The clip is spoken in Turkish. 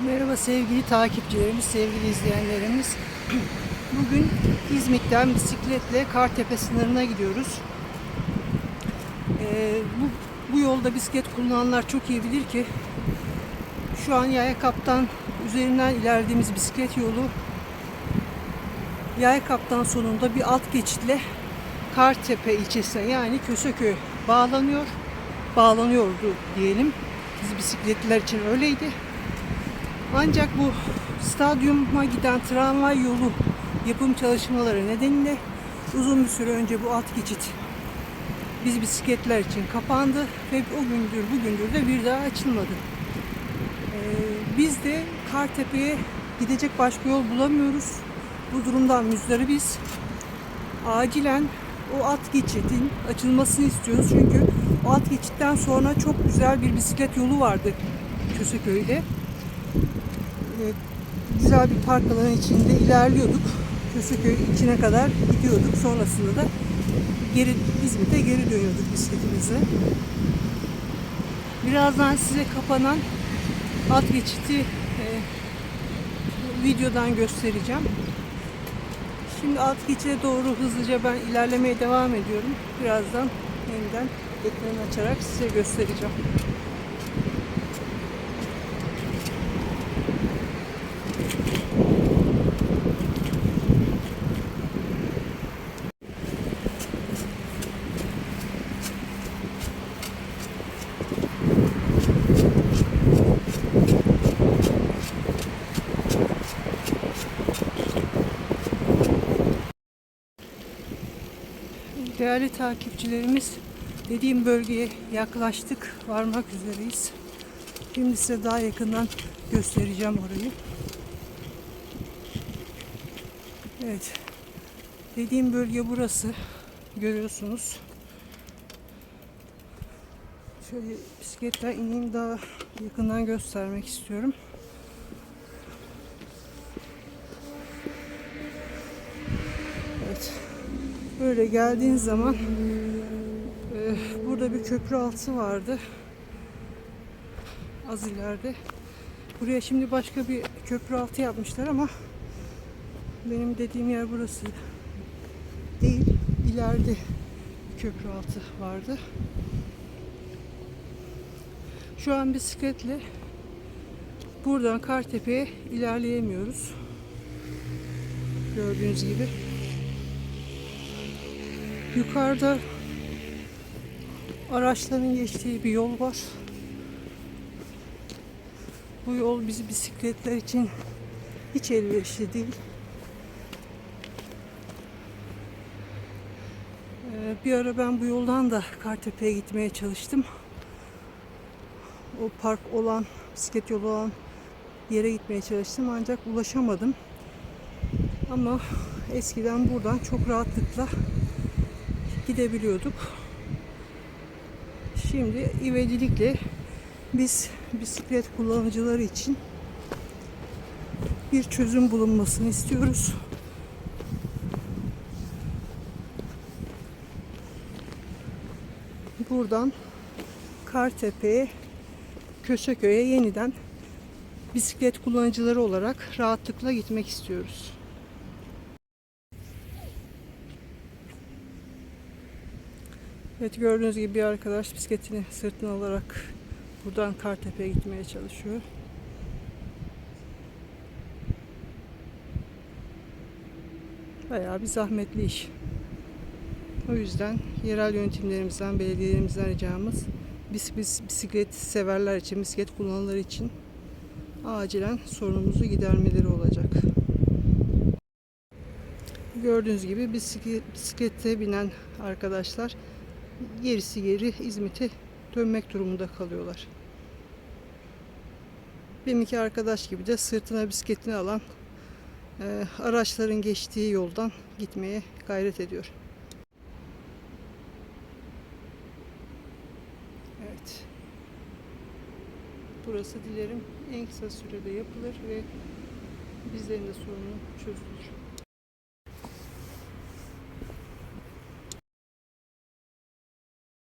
Merhaba sevgili takipçilerimiz, sevgili izleyenlerimiz. Bugün İzmit'ten bisikletle Kartepe sınırına gidiyoruz. Ee, bu, bu yolda bisiklet kullananlar çok iyi bilir ki şu an Yaykap'tan üzerinden ilerlediğimiz bisiklet yolu Yaykap'tan sonunda bir alt geçitle Kartepe ilçesine yani Köseköy bağlanıyor. Bağlanıyordu diyelim. Biz bisikletliler için öyleydi. Ancak bu stadyuma giden tramvay yolu yapım çalışmaları nedeniyle uzun bir süre önce bu alt geçit biz bisikletler için kapandı ve o gündür bugündür de bir daha açılmadı. Ee, biz de Kartepe'ye gidecek başka yol bulamıyoruz. Bu durumdan müzdaribiz. Acilen o alt geçidin açılmasını istiyoruz. Çünkü o alt geçitten sonra çok güzel bir bisiklet yolu vardı Köseköy'de güzel bir park alanı içinde ilerliyorduk. Köseköy içine kadar gidiyorduk. Sonrasında da geri İzmit'e geri dönüyorduk bisikletimize. Birazdan size kapanan alt geçiti e, videodan göstereceğim. Şimdi alt geçide doğru hızlıca ben ilerlemeye devam ediyorum. Birazdan yeniden ekranı açarak size göstereceğim. Değerli takipçilerimiz, dediğim bölgeye yaklaştık, varmak üzereyiz. Şimdi size daha yakından göstereceğim orayı. Evet, dediğim bölge burası. Görüyorsunuz. Şöyle bisikletten ineyim daha yakından göstermek istiyorum. Evet. Böyle geldiğin zaman e, burada bir köprü altı vardı. Az ileride. Buraya şimdi başka bir köprü altı yapmışlar ama benim dediğim yer burası değil. İleride köprü altı vardı. Şu an bisikletle buradan Kartepe'ye ilerleyemiyoruz. Gördüğünüz gibi. Yukarıda araçların geçtiği bir yol var. Bu yol bizi bisikletler için hiç elverişli değil. Bir ara ben bu yoldan da Kartepe'ye gitmeye çalıştım. O park olan, bisiklet yolu olan yere gitmeye çalıştım ancak ulaşamadım. Ama eskiden buradan çok rahatlıkla gidebiliyorduk. Şimdi ivedilikle biz bisiklet kullanıcıları için bir çözüm bulunmasını istiyoruz. Buradan Kartepe'ye, Köseköy'e yeniden bisiklet kullanıcıları olarak rahatlıkla gitmek istiyoruz. Evet gördüğünüz gibi bir arkadaş bisikletini sırtına alarak buradan Kartepe'ye gitmeye çalışıyor. Bayağı bir zahmetli iş. O yüzden yerel yönetimlerimizden, belediyelerimizden ricamız biz, biz bisiklet severler için, bisiklet kullananlar için acilen sorunumuzu gidermeleri olacak. Gördüğünüz gibi bisiklet, bisiklete binen arkadaşlar gerisi geri İzmit'e dönmek durumunda kalıyorlar. Benimki arkadaş gibi de sırtına bisikletini alan e, araçların geçtiği yoldan gitmeye gayret ediyor. Evet. Burası dilerim en kısa sürede yapılır ve bizlerin de sorunu çözülür.